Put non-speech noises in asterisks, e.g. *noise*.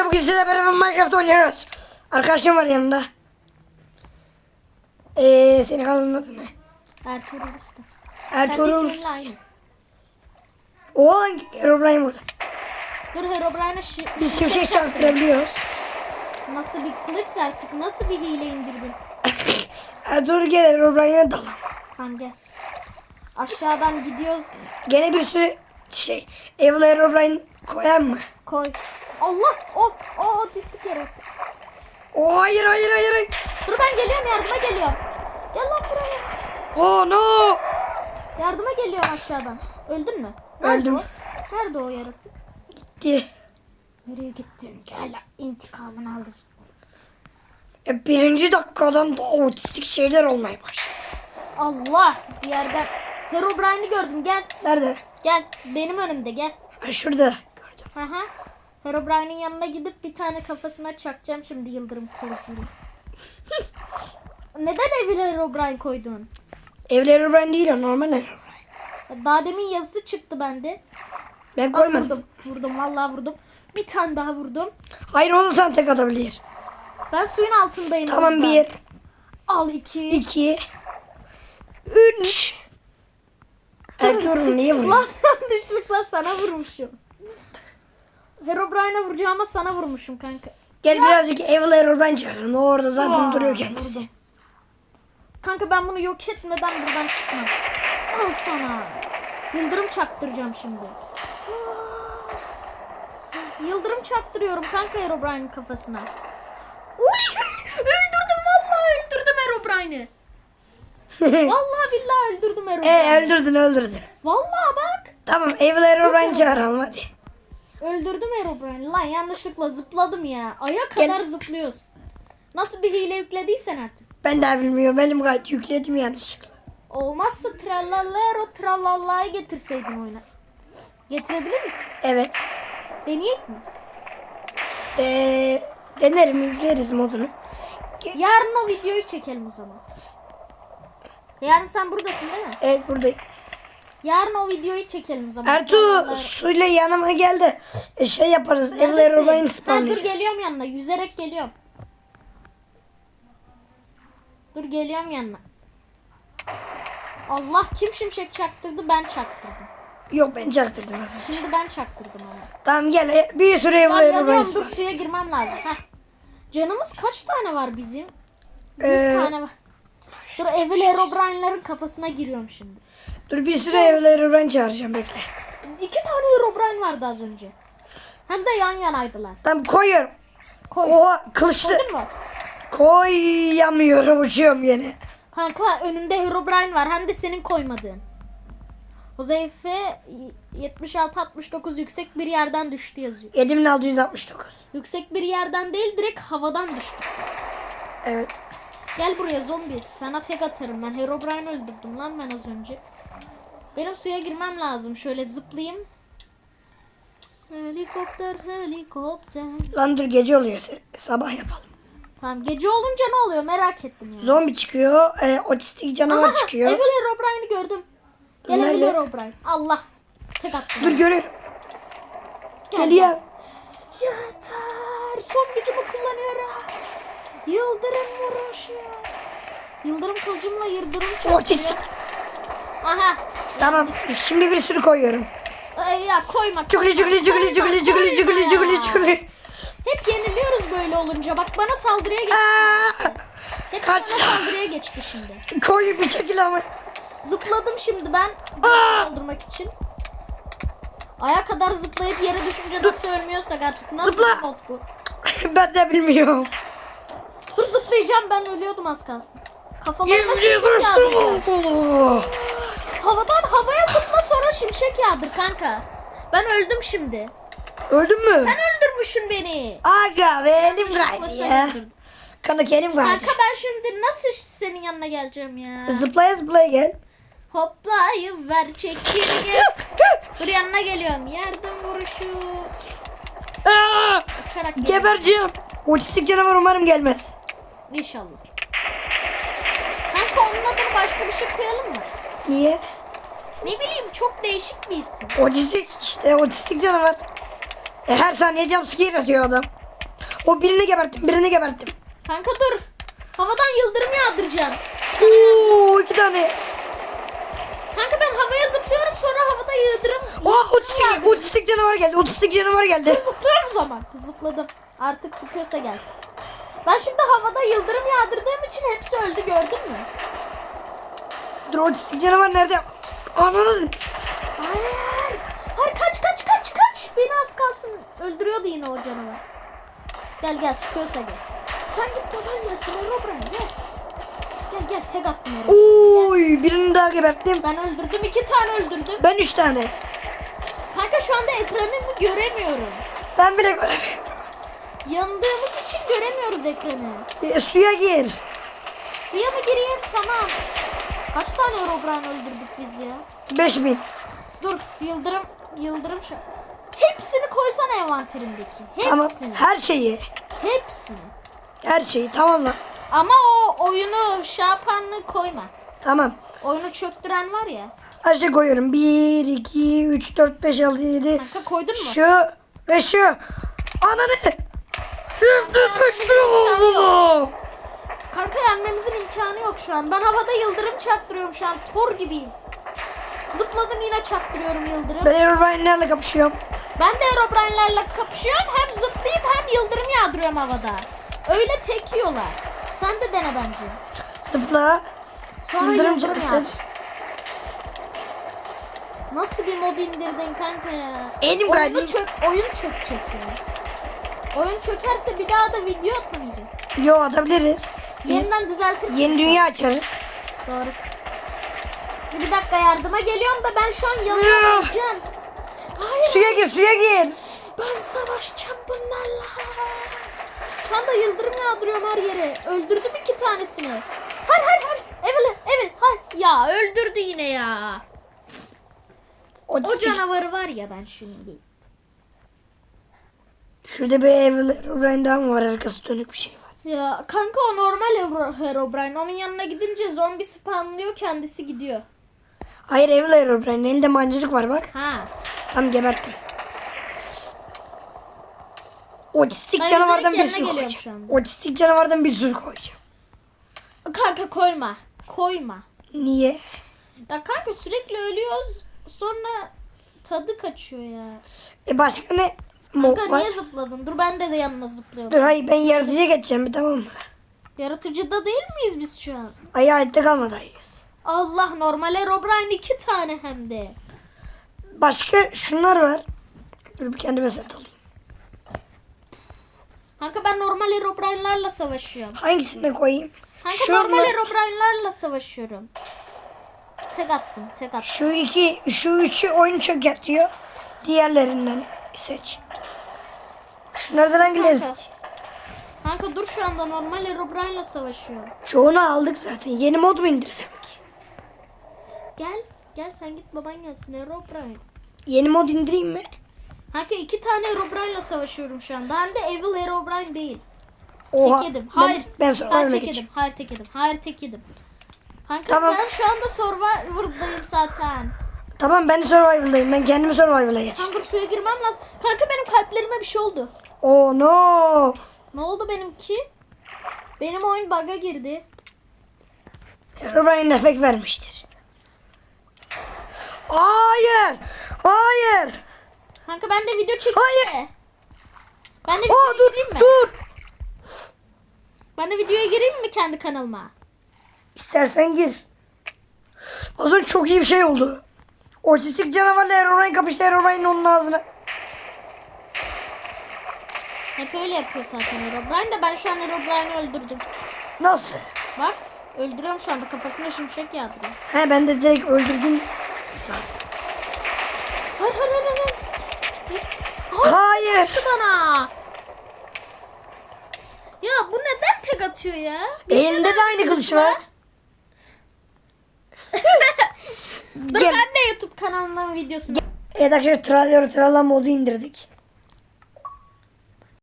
Bugün size beraber Minecraft oynuyoruz. Arkadaşım var yanımda. Ee, senin kanalın adı ne? Ertuğrul Usta. Ertuğrul. Aynı. Oğlan Herobrine burada. Dur Herobrine'e şi- Biz şimşek çaktırabiliyoruz. Nasıl bir kılıç artık? Nasıl bir hile indirdin? *laughs* Ertuğrul gel Herobrine'e dalalım. Tamam gel. Aşağıdan gidiyoruz. Gene bir sürü şey. Evil Herobrine koyar mı? Koy. Allah! O, o otistik yarattı. Oo hayır hayır hayır. hayır. Dur ben geliyorum yardıma geliyorum. Gel lan buraya. Oh no. Yardıma geliyorum aşağıdan. Öldün mü? Nerede Öldüm. o? Nerede o yaratık? Gitti. Nereye gittin? Gel intikamını alır. E, birinci dakikadan da otistik şeyler olmaya başladı. Allah! Bir yerden Herobrine'i gördüm. Gel. Nerede? Gel. Benim önümde gel. Ha, şurada. Gördüm. Hı hı. Herobrine'in yanına gidip bir tane kafasına çakacağım şimdi yıldırım kılıcıyla. Neden evine Herobrine koydun? Evil Herobrine değil o normal Herobrine. Daha demin yazısı çıktı bende. Ben Aa, koymadım. Vurdum. Vurdum vallahi vurdum. Bir tane daha vurdum. Hayır onu sen tek atabilir. Ben suyun altındayım. Tamam orada. bir, Al iki. iki, üç. Ertuğrul niye Lan vuruyor? yanlışlıkla sana vurmuşum. Herobrine'e vuracağıma sana vurmuşum kanka. Gel birazcık Evil Herobrine çağıralım. O orada zaten Aa, duruyor kendisi. vurdum. Kanka ben bunu yok etmeden buradan çıkmam. Al sana. Yıldırım çaktıracağım şimdi. Yıldırım çaktırıyorum kanka Herobrine'in kafasına. Uy! Öldürdüm vallahi öldürdüm Herobrine'i. *laughs* Vallahi billahi öldürdüm e Herobrine'i. öldürdün öldürdün. Vallahi bak. Tamam Evil Herobrine çağıralım hadi. Öldürdüm Herobrine'i. Lan yanlışlıkla zıpladım ya. Aya Gel. kadar zıplıyoruz. Nasıl bir hile yüklediysen artık. Ben daha bilmiyorum. Benim gayet yükledim yanlışlıkla. Olmazsa trallallero trallallayı getirseydin oyuna. Getirebilir misin? Evet. Deneyek mi? Ee, denerim yükleriz modunu. Yarın o videoyu çekelim o zaman. Yarın sen buradasın değil mi? Evet buradayım. Yarın o videoyu çekelim o zaman. Ertuğ suyla yanıma geldi. E, şey yaparız. Neredesin? Herobrine Ha, dur spawnlayacağız. geliyorum yanına. Yüzerek geliyorum. Dur geliyorum yanına. Allah kim şimşek çaktırdı ben çaktırdım. Yok ben çaktırdım. Şimdi ben çaktırdım onu. Tamam gel. e, Bir sürü Herobrine yanıyorum dur suya girmem lazım. Heh. Canımız kaç tane var bizim? 100 Ee, tane var. Dur Evil Herobrine'ların kafasına giriyorum şimdi. Dur bir sürü Evil Herobrine çağıracağım bekle. İki tane Herobrine vardı az önce. Hem de yan yanaydılar. Tamam koyuyorum. Koy. Oha kılıçlı. Koydun mu? Koyamıyorum uçuyorum yine. Kanka önünde Herobrine var hem de senin koymadığın. Huzeyfe 76-69 yüksek bir yerden düştü yazıyor. 7669. Yüksek bir yerden değil direkt havadan düştük biz. Evet. Gel buraya zombi. Sana tek atarım ben. Herobrine öldürdüm lan ben az önce. Benim suya girmem lazım. Şöyle zıplayayım. Helikopter helikopter. Lan dur gece oluyor. Sabah yapalım. Tamam gece olunca ne oluyor merak ettim ya. Zombi çıkıyor. e, otistik canavar Aha, çıkıyor. Evil Herobrine'i gördüm. Gel Nerede? Evil Herobrine. Allah. Tek attım. Dur görüyorum. Gel, Geliyor. Yeter. Son gücümü kullanıyorum. Yıldırım vuruşu. Yıldırım kılıcımla yıldırım Otistik. çarpıyor. Aha. Tamam. Şimdi bir sürü koyuyorum. Ay ya koyma. Cugli cugli cugli cugli cugli cugli cugli cugli. Hep yeniliyoruz böyle olunca. Bak bana saldırıya geçti. Hep kaç. bana saldırıya geçti şimdi. Koy bir çekil ama. Zıpladım şimdi ben. Aa! Saldırmak için. Aya kadar zıplayıp yere düşünce nasıl ölmüyorsak artık. Nasıl Zıpla. bir mod bu? *laughs* ben de bilmiyorum. Dur zıplayacağım ben ölüyordum az kalsın. Kafalarına şimşek yağdıracağım. Havadan havaya zıpla sonra şimşek yağdır kanka. Ben öldüm şimdi. Öldün mü? Sen öldürmüşsün beni. Aga ve elim kaydı ya. Kanka elim kaydı. Kanka ben şimdi nasıl senin yanına geleceğim ya? Zıplaya zıplaya gel. Hoplayıver çekirge. Dur yanına geliyorum. Yardım vuruşu. Aa! Uçarak. Gebereceğim. Otistik canavar umarım gelmez. İnşallah. Kanka onun adını başka bir şey koyalım mı? Niye? Ne bileyim çok değişik bir isim. Otistik işte otistik canavar. E, her saniye jumpscare atıyor adam. O birini geberttim birini geberttim. Kanka dur. Havadan yıldırım yağdıracağım. Oo iki tane. Kanka ben havaya zıplıyorum sonra havada yıldırım. Oh otistik, otistik canavar geldi. Otistik canavar geldi. Zıplıyorum o zaman. Zıpladım. Artık sıkıyorsa gelsin. Ben şimdi havada yıldırım yağdırdığım için hepsi öldü gördün mü? Dur otistik canavar nerede? Ananı. Hayır. Hayır kaç kaç kaç kaç. Beni az kalsın. Öldürüyordu yine o canavar. Gel gel sıkıyorsa gel. Sen git baban gelsin. Robran gel. Gel gel tek attım oraya. Oy birini daha geberttim. Ben öldürdüm. iki tane öldürdüm. Ben üç tane. Kanka şu anda ekranımı göremiyorum. Ben bile göremiyorum. Yanındığımız için göremiyoruz ekranı. E, suya gir. Suya mı gireyim? Tamam. Kaç tane Robran öldürdük biz ya? 5000. Dur yıldırım yıldırım şu. Hepsini koysana envanterindeki. Hepsini. Tamam. Her şeyi. Hepsini. Her şeyi tamamla. Ama o oyunu şey koyma. Tamam. Oyunu çöktüren var ya. Her şey koyuyorum. 1, 2, 3, 4, 5, 6, 7. Kanka koydun mu? Şu ve şu. Ananı. Şimdi sıçtım Kanka yenmemizin imkanı yok şu an. Ben havada yıldırım çaktırıyorum şu an. Thor gibiyim. Zıpladım yine çaktırıyorum yıldırım. Ben Herobrine'lerle kapışıyorum. Ben de Herobrine'lerle kapışıyorum. Hem zıplayıp hem yıldırım yağdırıyorum havada. Öyle tek yiyorlar. Sen de dene bence. Zıpla. Sonra Yıldırım yıldırım, yağdır. Nasıl bir mod indirdin kanka ya? Elim kaydı. çök, oyun çökecek ya. Oyun çökerse bir daha da video atamayacağız. Yo atabiliriz. Yeniden düzeltirsin. Yeni dünya açarız. Doğru. Bir dakika yardıma geliyorum da ben şu an yanına Ya. gideceğim. Hayır Suya gir suya gir. ben savaşacağım bunlarla. Şu anda yıldırım yağdırıyorum her yere. Öldürdüm iki tanesini. Hayır hayır hayır. Evet evet hayır. Ya öldürdü yine ya. O Otistik. canavarı var ya ben şimdi. Şurada bir daha mı var? Arkası dönük bir şey. Ya kanka o normal Hero- Herobrine. Onun yanına gidince zombi spawnlıyor kendisi gidiyor. Hayır Evil Herobrine. Elinde mancınık var bak. Ha. Tam geberttim. Otistik Ben canavardan bir sürü koyacağım. Otistik canavardan bir sürü koyacağım. Kanka koyma. Koyma. Niye? Ya kanka sürekli ölüyoruz. Sonra tadı kaçıyor ya. E başka ne Kanka niye zıpladın? Dur ben de yanına zıplıyorum. Dur hayır ben yaratıcıya geçeceğim bir tamam mı? Yaratıcıda değil miyiz biz şu an? Ay hayatta kalmadayız. Allah normal Herobrine iki tane hem de. Başka şunlar var. Dur bir kendime set alayım. Kanka ben normal Herobrine'larla savaşıyorum. Hangisini koyayım? Kanka Şu, normal Herobrine'larla savaşıyorum. Tek attım, tek attım. şu iki, şu üçü oyun çökertiyor. Diğerlerinden seç. Şunlardan hangileri Kanka. seç? Kanka dur şu anda normal Herobrine'la savaşıyorum. Çoğunu aldık zaten. Yeni mod mu indirsem? Gel, gel sen git baban gelsin Herobrine. Yeni mod indireyim mi? Kanka iki tane Herobrine'la savaşıyorum şu anda. Hem de Evil Herobrine değil. Oha. Tek yedim. Ben- Hayır. Ben, sonra Hayır tek yedim. Hayır tek yedim. Hayır tek yedim. Kanka Tamam. ben şu anda Survivor'dayım zaten. Tamam ben de survival'dayım. Ben kendimi survival'a geçeyim. Kanka suya girmem lazım. Kanka benim kalplerime bir şey oldu. Oh no. Ne oldu benimki? Benim oyun bug'a girdi. Herobrine efekt vermiştir. Hayır. Hayır. Kanka ben de video çekeyim Hayır. mi? Ben de Aa videoya dur gireyim mi? dur. Ben de videoya gireyim mi kendi kanalıma? İstersen gir. Az önce çok iyi bir şey oldu. Otistik canavarla Herobrine kapıştı. Herobrine onun ağzına. Hep öyle yapıyor zaten Herobrine de ben şu an Herobrine'i öldürdüm. Nasıl? Bak öldürüyorum şu anda kafasına şimşek yağdırıyor. He ben de direkt öldürdüm. Sen. Hayır hayır hayır hayır. Git. Hayır. Hayır. bana. Ya bu neden tek atıyor ya? Elinde de aynı kılıç var. Dur Gel. ben de YouTube kanalımın videosunu. Evet arkadaşlar Trallero Tralla modu indirdik.